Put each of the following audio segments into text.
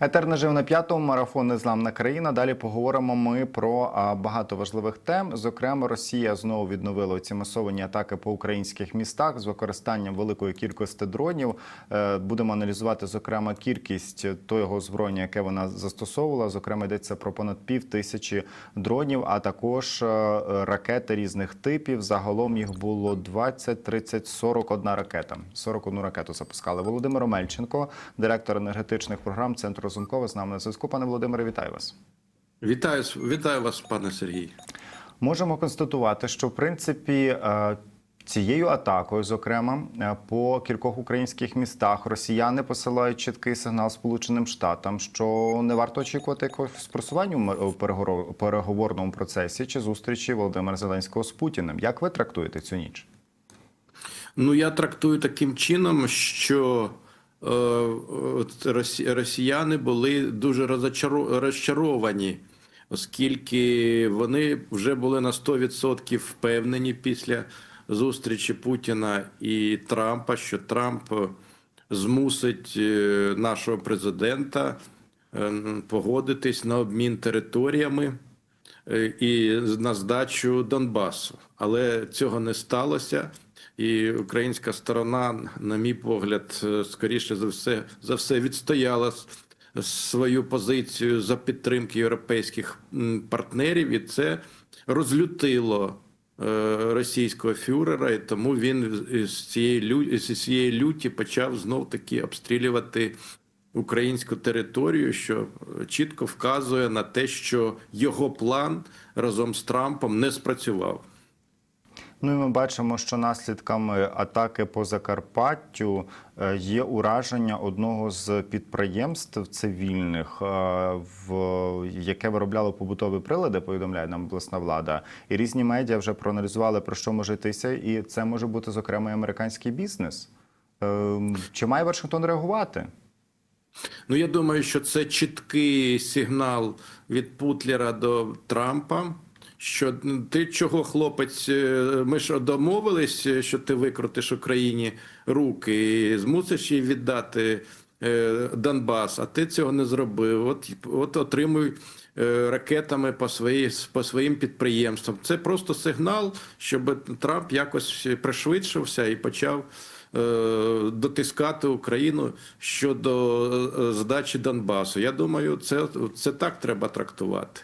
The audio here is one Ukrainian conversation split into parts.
Етер нажив на п'ятому марафон Незламна країна. Далі поговоримо ми про багато важливих тем. Зокрема, Росія знову відновила ці масовані атаки по українських містах з використанням великої кількості дронів. Е, Будемо аналізувати зокрема кількість того озброєння, яке вона застосовувала. Зокрема, йдеться про понад пів тисячі дронів, а також е, ракети різних типів. Загалом їх було 20, 30, 41 ракета. 41 ракету запускали. Володимир Омельченко, директор енергетичних програм Центру Розумкова, з нами на зв'язку. Пане Володимире, вітаю вас. Вітаю, вітаю вас, пане Сергій. Можемо констатувати, що в принципі е, цією атакою, зокрема е, по кількох українських містах, росіяни посилають чіткий сигнал Сполученим Штатам, що не варто очікувати якогось просування в переговорному процесі чи зустрічі Володимира Зеленського з Путіним. Як ви трактуєте цю ніч? Ну я трактую таким чином, що росіяни були дуже розчаровані, оскільки вони вже були на 100% впевнені після зустрічі Путіна і Трампа, що Трамп змусить е, нашого президента е, погодитись на обмін територіями. е, і на здачу Донбасу. Але цього не сталося. І українська сторона, на мій погляд, е, скоріше за все за все відстояла свою позицію за підтримки європейських партнерів, і це розлютило е, російського фюрера, і тому він з цієї лю- з цієї люті почав знов таки обстрілювати українську територію, що чітко вказує на те, що його план разом з Трампом не спрацював. Ну і ми бачимо, що наслідками атаки по Закарпаттю е, є ураження одного з підприємств цивільних, е, в яке виробляло побутові прилади. Повідомляє нам обласна влада, і різні медіа вже проаналізували про що може йтися, і це може бути зокрема і американський бізнес. Е, Чи має Вашингтон реагувати? Ну я думаю, що це чіткий сигнал від Путлера до Трампа. Що ти чого, хлопець? е, Ми ж домовились, е, що ти викрутиш Україні руки і змусиш їй віддати е, Донбас, а ти цього не зробив. От, от отримуй ракетами по, свої, по своїм підприємствам. Це просто сигнал, щоб Трамп якось пришвидшився і почав дотискати Україну щодо здачі Донбасу. Я думаю, це, це так треба трактувати.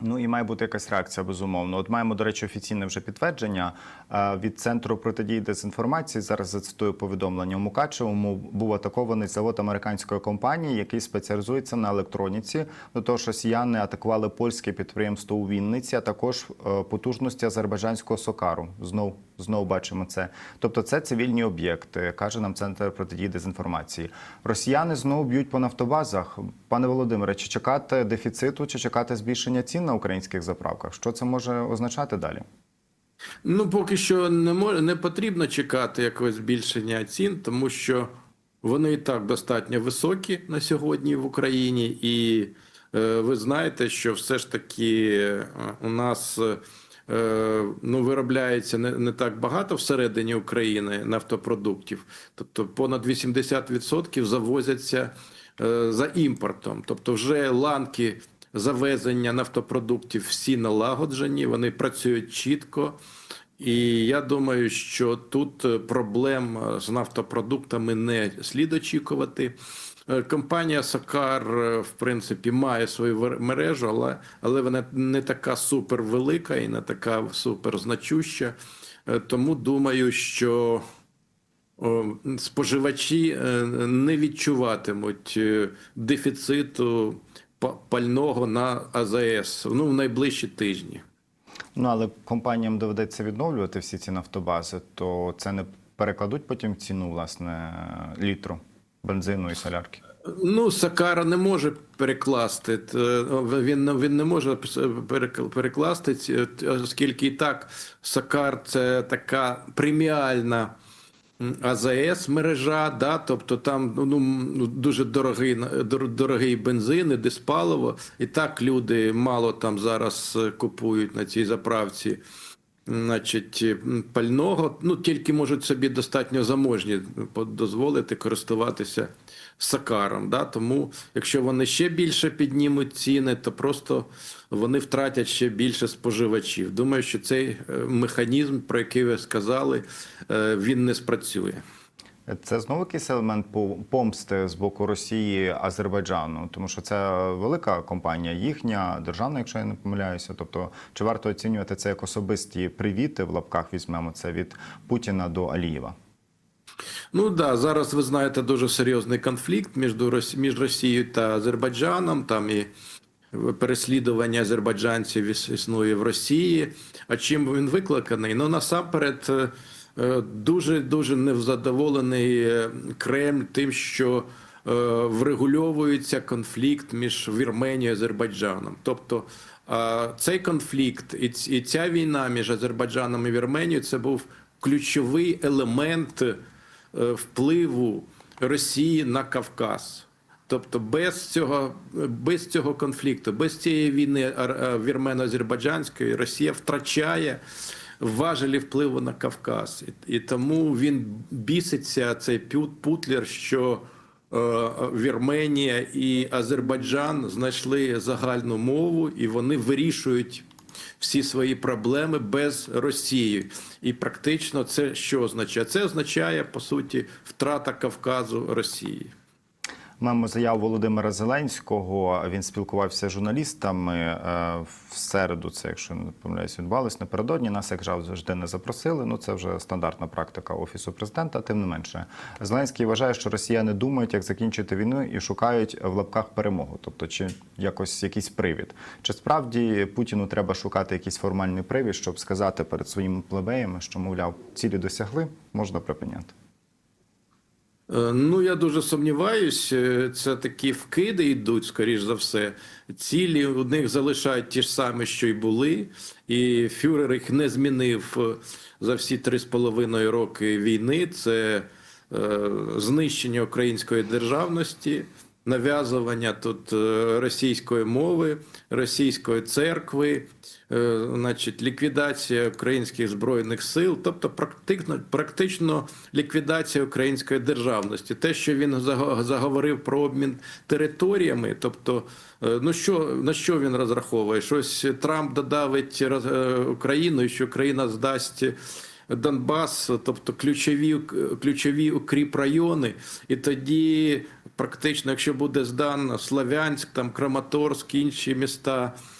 Ну і має бути якась реакція, безумовно. От маємо, до речі, офіційне вже підтвердження е, від центру протидії дезінформації. Зараз зацитую повідомлення у Мукачевому. Був атакований завод американської компанії, який спеціалізується на електроніці. До того ж, росіяни атакували польське підприємство у Вінниці, а також е, потужності азербайджанського сокару. Знов знов бачимо це. Тобто, це цивільні об'єкти, каже нам центр протидії дезінформації. Росіяни знову б'ють по нафтобазах. Пане Володимире, чи чекати дефіциту, чи чекати збільшення цін на українських заправках? Що це може означати далі? Ну, поки що не мож, не потрібно чекати якогось збільшення цін, тому що вони і так достатньо високі на сьогодні в Україні, і е, ви знаєте, що все ж таки е, у нас е, ну, виробляється не, не так багато всередині України нафтопродуктів, тобто понад 80% завозяться е, за імпортом, тобто вже ланки завезення нафтопродуктів всі налагоджені, вони працюють чітко. І я думаю, що тут е, проблем е, з нафтопродуктами не слід очікувати. Е, Компанія Сокар, е, в принципі, має свою мережу, але, але вона не така супер велика і не така супер значуща. Е, Тому думаю, що споживачі не відчуватимуть дефіциту пального на АЗС ну, в найближчі тижні. Ну але компаніям доведеться відновлювати всі ці нафтобази, то це не перекладуть потім ціну власне літру бензину і солярки. Ну, Сакара не може перекласти. Він, не- він не може перек- перекласти, оскільки і так Сакар це така преміальна АЗС мережа, да, тобто там ну, ну, дуже дорогий, дор- дорогий бензин і диспаливо. І так люди мало там зараз е, купують на цій заправці. Значить, пального, ну тільки можуть собі достатньо заможні дозволити користуватися Сакаром. Да? Тому, якщо вони ще більше піднімуть ціни, то просто вони втратять ще більше споживачів. Думаю, що цей е, механізм, про який ви сказали, е, він не спрацює. Це знову якийсь елемент по- помсти з боку Росії Азербайджану, тому що це велика компанія їхня, державна, якщо я не помиляюся. Тобто, чи варто оцінювати це як особисті привіти в лапках? Візьмемо це від Путіна до Алієва. Ну да, зараз ви знаєте дуже серйозний конфлікт між, між Росією та Азербайджаном. Там і переслідування азербайджанців існує в Росії. А чим він викликаний? Ну насамперед. Е, Дуже дуже невзадоволений е, Кремль тим, що е, врегульовується конфлікт між Вірменією і Азербайджаном. Тобто цей конфлікт і ця війна між Азербайджаном і Вірменією це був ключовий елемент впливу Росії на Кавказ. Тобто без цього, без цього конфлікту, без цієї війни е, вірмено-азербайджанської Росія втрачає важелі впливу на Кавказ. І, і тому він біситься, цей Путлер, що е, Вірменія і Азербайджан знайшли загальну мову, і вони вирішують всі свої проблеми без Росії. І практично це що означає? Це означає, по суті, втрата Кавказу Росії. Маємо заяву Володимира Зеленського. Він спілкувався з журналістами е, в середу. Це, якщо не помиляюсь, відбувалось напередодні. Нас, як жав завжди, не запросили. Ну це вже стандартна практика офісу президента. Тим не менше, Зеленський вважає, що росіяни думають, як закінчити війну і шукають в лапках перемогу. Тобто, чи якось якийсь привід. Чи справді Путіну треба шукати якийсь формальний привід, щоб сказати перед своїми плебеями, що мовляв, цілі досягли, можна припиняти. Е, Ну, я дуже сумніваюсь, е, це такі вкиди йдуть, скоріш за все. Цілі у них залишають ті ж самі, що й були, і Фюрер їх не змінив е, за всі три з половиною роки війни. Це е, знищення української державності, нав'язування тут російської мови, російської церкви, значить, ліквідація українських збройних сил, тобто практично, практично ліквідація української державності. Те, що він заго- заговорив про обмін територіями, тобто, е, ну що на що він розраховує? Щось Трамп додавить е, Україну, і що Україна здасть. Донбас, тобто ключові, ключові укріп райони, і тоді практично, якщо буде здано Слов'янськ, там Краматорськ, інші міста, е,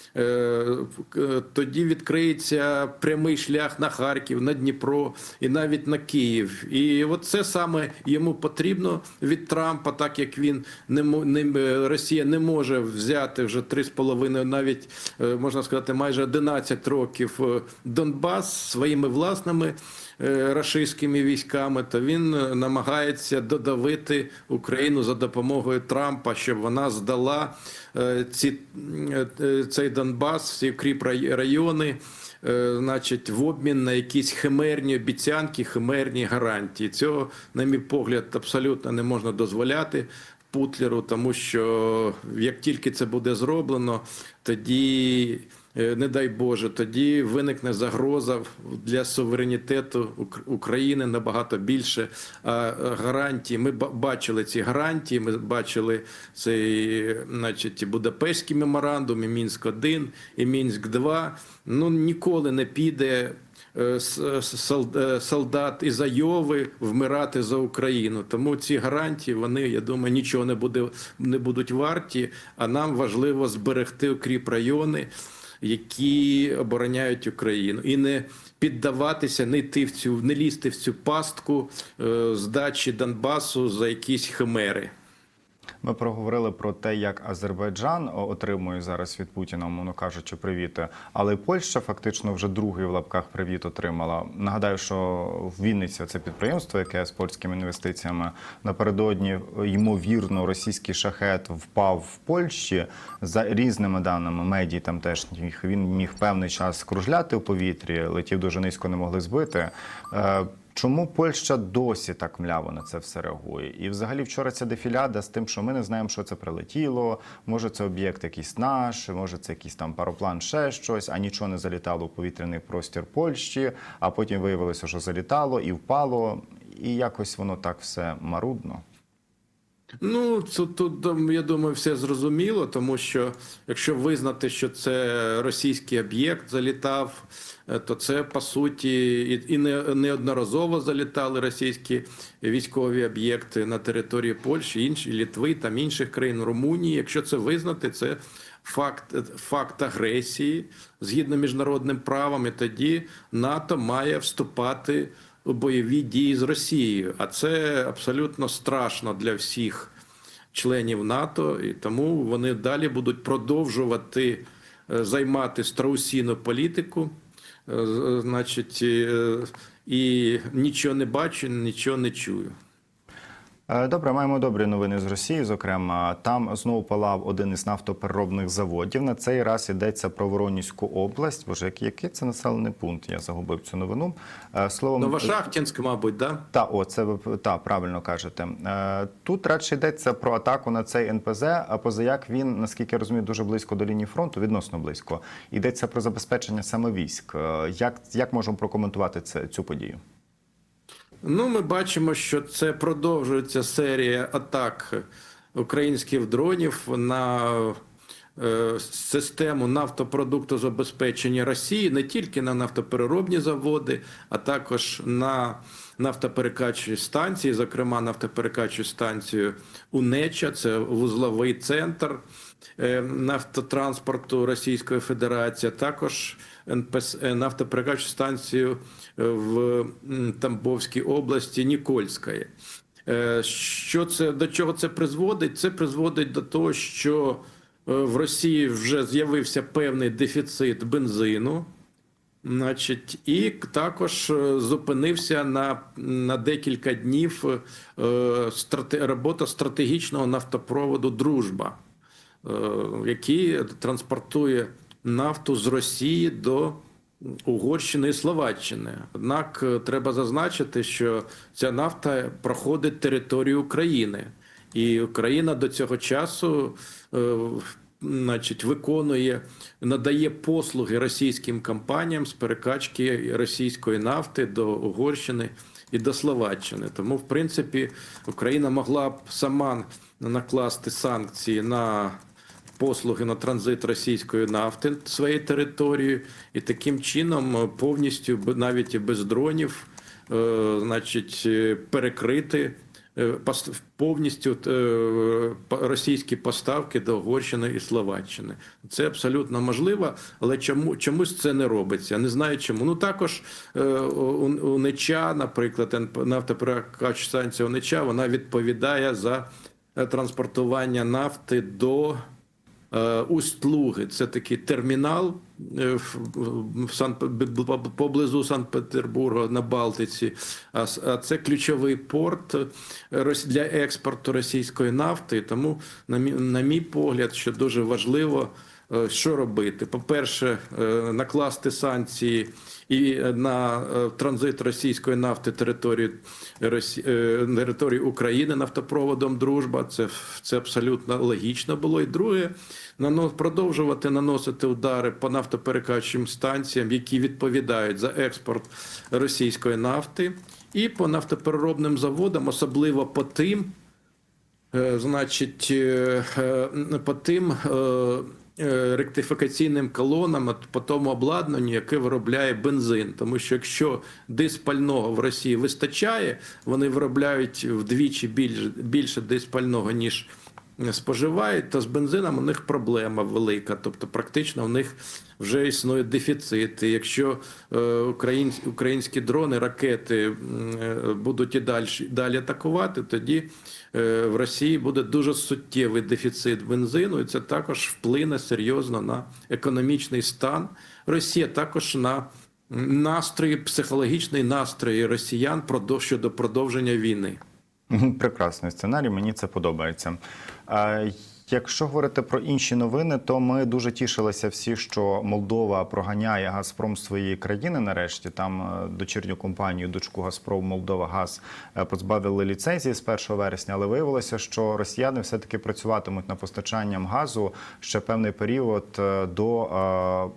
тоді відкриється прямий шлях на Харків, на Дніпро і навіть на Київ. І от це саме йому потрібно від Трампа, так як він не не е, Росія не може взяти вже три з половиною, навіть е, можна сказати, майже 11 років е, Донбас своїми власними е, рашистськими військами, то він е, намагається додавити Україну за допомогою Трампа, щоб вона здала е, ці, е, е, цей Донбас, укріп рай- райони. е, Значить, в обмін на якісь химерні обіцянки, химерні гарантії. Цього, на мій погляд, абсолютно не можна дозволяти Путлеру, тому що як тільки це буде зроблено, тоді, е, не дай Боже, тоді виникне загроза для суверенітету Ук- України набагато більше. А е, гарантії ми бачили ці гарантії. Ми бачили цей, значить, Будапештський меморандум, і Мінськ 1 і Мінськ 2 Ну ніколи не піде е, е, солдат із Айови вмирати за Україну. Тому ці гарантії вони, я думаю, нічого не буде не будуть варті. А нам важливо зберегти укріп райони, які обороняють Україну, і не піддаватися, не йти в цю, не лізти в цю пастку е, здачі Донбасу за якісь химери. Ми проговорили про те, як Азербайджан отримує зараз від Путіна, умовно кажучи, привіти. Але Польща фактично вже другий в лапках привіт отримала. Нагадаю, що в Вінниці це підприємство, яке з польськими інвестиціями напередодні ймовірно російський шахет впав в Польщі. За різними даними медій там теж він міг певний час кружляти в повітрі, летів дуже низько, не могли збити. Чому Польща досі так мляво на це все реагує? І взагалі вчора ця дефіляда з тим, що ми не знаємо, що це прилетіло. Може, це об'єкт якийсь наш, може, це якийсь там пароплан, ще щось, а нічого не залітало в повітряний простір Польщі, а потім виявилося, що залітало і впало, і якось воно так все марудно. Ну, це тут я думаю, все зрозуміло, тому що якщо визнати, що це російський об'єкт залітав, е, то це по суті і, і не, неодноразово залітали російські військові об'єкти на території Польщі, інші Літви, там інших країн Румунії. Якщо це визнати, це факт, факт агресії згідно міжнародним правом, і тоді НАТО має вступати бойові дії з Росією. А це абсолютно страшно для всіх членів НАТО, і тому вони далі будуть продовжувати е, займати страусіну політику. Е, Значить, е, і нічого не бачу, нічого не чую. Е, Добре, маємо добрі новини з Росії. Зокрема, там знову палав один із нафтопереробних заводів. На цей раз йдеться про Воронізьку область. Боже, який, це населений пункт? Я загубив цю новину. Е, Словом, Новошахтінськ, мабуть, да? Та, о, це та правильно кажете. Е, Тут радше йдеться про атаку на цей НПЗ. А позаяк він, наскільки я розумію, дуже близько до лінії фронту, відносно близько. Йдеться про забезпечення саме військ. Як, як можемо прокоментувати це, цю подію? Ну, ми бачимо, що це продовжується серія атак українських дронів на е, систему нафтопродуктозабезпечення Росії не тільки на нафтопереробні заводи, а також на нафтоперекачуючі станції, зокрема нафтоперекачуючу станцію Унеча, це вузловий центр нафтотранспорту Російської Федерації, також НПС, е, станцію е, в Тамбовській області Нікольської. Е, Що це до чого це призводить? Це призводить до того, що е, в Росії вже з'явився певний дефіцит бензину. Значить, і також е, зупинився на, на декілька днів е, страте, робота стратегічного нафтопроводу Дружба, е, який транспортує нафту з Росії до Угорщини і Словаччини. Однак е, треба зазначити, що ця нафта проходить територію України, і Україна до цього часу. е, Значить, виконує, надає послуги російським компаніям з перекачки російської нафти до Угорщини і до Словаччини. Тому, в принципі, Україна могла б сама накласти санкції на послуги на транзит російської нафти своєю територією, і таким чином повністю навіть і без дронів, е, значить, е, перекрити е, повністю е, російські поставки до Угорщини і Словаччини. Це абсолютно можливо, але чому чомусь це не робиться? Не знаю чому. Ну також е, у, Неча, наприклад, НП нафтоперекач станція Унеча, вона відповідає за е, транспортування нафти до. Е, Усть-Луги це такий термінал е, в- Сан поблизу Санкт-Петербурга на Балтиці. А це ключовий порт е, для експорту російської нафти. Тому, на мій погляд, що дуже важливо. Е, Що робити? По-перше, е, накласти санкції і е, на транзит російської нафти території території України нафтопроводом Дружба. Це, це абсолютно логічно було. І друге, продовжувати наносити удари по нафтоперекачуючим станціям, які відповідають за експорт російської нафти, і по нафтопереробним заводам, особливо по тим, Значить, по тим ректифікаційним колонам, по тому обладнанню, яке виробляє бензин. Тому що якщо диспального в Росії вистачає, вони виробляють вдвічі більше, більше диспального, ніж споживають, то з бензином у них проблема велика. Тобто, практично в них вже існує дефіцит. І якщо е, українсь- українські дрони, ракети е, будуть і далі, далі атакувати, тоді е, в Росії буде дуже суттєвий дефіцит бензину, і це також вплине серйозно на економічний стан Росії, також на настрої, психологічний настрої росіян щодо продовження війни. Прекрасний сценарій, мені це подобається. Uh, Якщо говорити про інші новини, то ми дуже тішилися всі, що Молдова проганяє Газпром з своєї країни. Нарешті там е, дочірню компанію, дочку Газпром Молдова Газ е, позбавили ліцензії з 1 вересня, але виявилося, що росіяни все таки працюватимуть над постачанням газу ще певний період е, до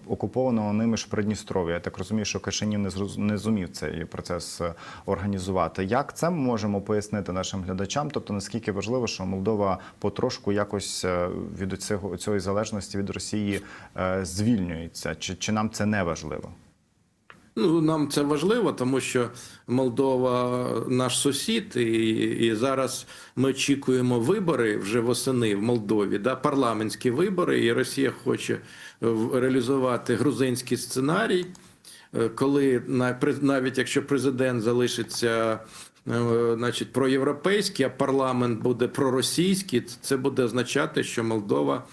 окупованого ними ж Придністров'я. Я так розумію, що Кишинів не не зумів цей процес організувати. Як це ми можемо пояснити нашим глядачам? Тобто наскільки важливо, що Молдова потрошку якось е, від цього цієї залежності від Росії е, звільнюється, чи, чи нам це не важливо? Ну, нам це важливо, тому що Молдова наш сусід, і, і зараз ми очікуємо вибори вже восени в Молдові, да, парламентські вибори, і Росія хоче реалізувати грузинський сценарій, е, коли на- навіть якщо президент залишиться. Е, Значить, проєвропейський, а парламент буде проросійський, це буде означати, що Молдова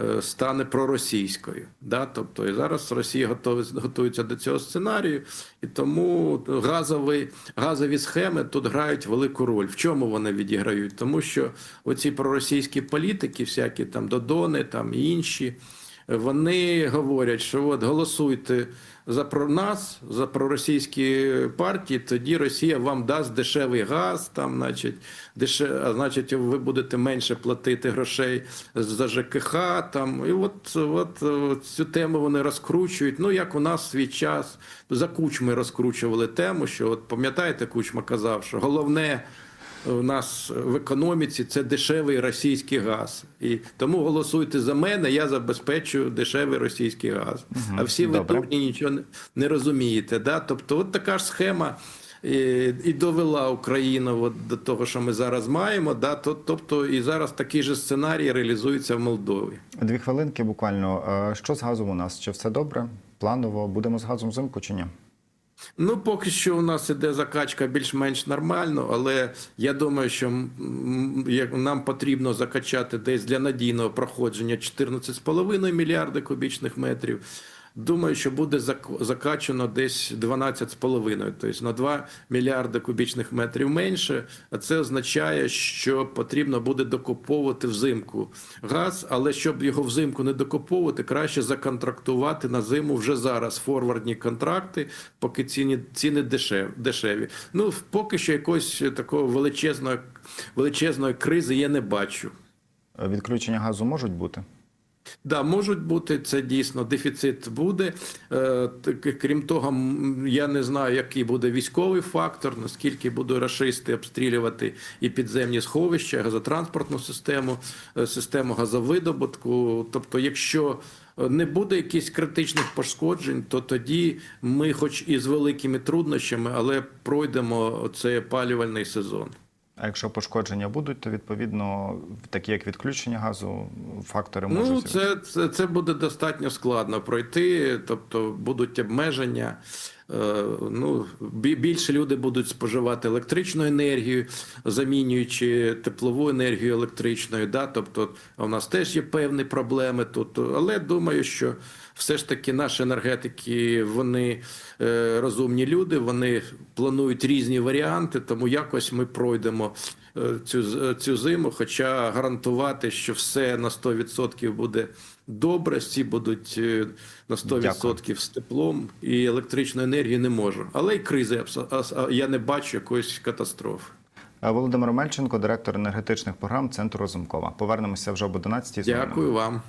е, стане проросійською. Да? Тобто і зараз Росія готується до цього сценарію, і тому газові, газові схеми тут грають велику роль. В чому вони відіграють? Тому що оці проросійські політики, всякі там Додони, там і інші. Вони говорять, що от голосуйте за про нас, за проросійські партії, тоді Росія вам дасть дешевий газ, там, значить, деше... значить, ви будете менше платити грошей за ЖКХ. Там. І от, от цю тему вони розкручують. Ну, як у нас свій час за кучми розкручували тему, що от пам'ятаєте, кучма казав, що головне у нас в економіці це дешевий російський газ. І тому голосуйте за мене, я забезпечую дешевий російський газ. А всі ви дурні нічого не, не розумієте. Да? Тобто, от така ж схема. І, і довела Україну от до того, що ми зараз маємо. Да? То- Тобто, і зараз такий же сценарій реалізується в Молдові. Дві хвилинки буквально. Е, Що з газом у нас? Чи все добре? Планово будемо з газом взимку чи ні? Ну, поки що у нас іде закачка більш-менш нормально, але я думаю, що нам потрібно закачати десь для надійного проходження 14,5 мільярди кубічних метрів. Думаю, що буде зак- закачано десь 12,5, тобто на 2 мільярди кубічних метрів менше. А це означає, що потрібно буде докуповувати взимку газ, але щоб його взимку не докуповувати, краще законтрактувати на зиму вже зараз форвардні контракти, поки ціни, ціни дешев, дешеві. Ну, поки що якоїсь такого величезної, величезної кризи я не бачу. Відключення газу можуть бути? Да, можуть бути це дійсно дефіцит буде. Е, Крім того, я не знаю, який буде військовий фактор, наскільки будуть рашисти обстрілювати і підземні сховища, газотранспортну систему, е, систему газовидобутку. Тобто, якщо не буде якихось критичних пошкоджень, то тоді ми, хоч і з великими труднощами, але пройдемо цей опалювальний сезон. А якщо пошкодження будуть, то відповідно такі як відключення газу, фактори можуть. Ну, це, це, це буде достатньо складно пройти, тобто будуть обмеження. Е, Ну, більше люди будуть споживати електричну енергію, замінюючи теплову енергію електричною. Да? Тобто, у нас теж є певні проблеми тут. Але думаю, що все ж таки наші енергетики вони е, розумні люди, вони планують різні варіанти, тому якось ми пройдемо цю, з- цю зиму. Хоча гарантувати, що все на 100% буде добре, всі будуть е, на 100% з теплом і електричної енергії не можу. Але й кризи я не бачу якоїсь катастрофи. Е, Володимир Мельченко, директор енергетичних програм Центру Розумкова. Повернемося вже об 11 Дякую вам.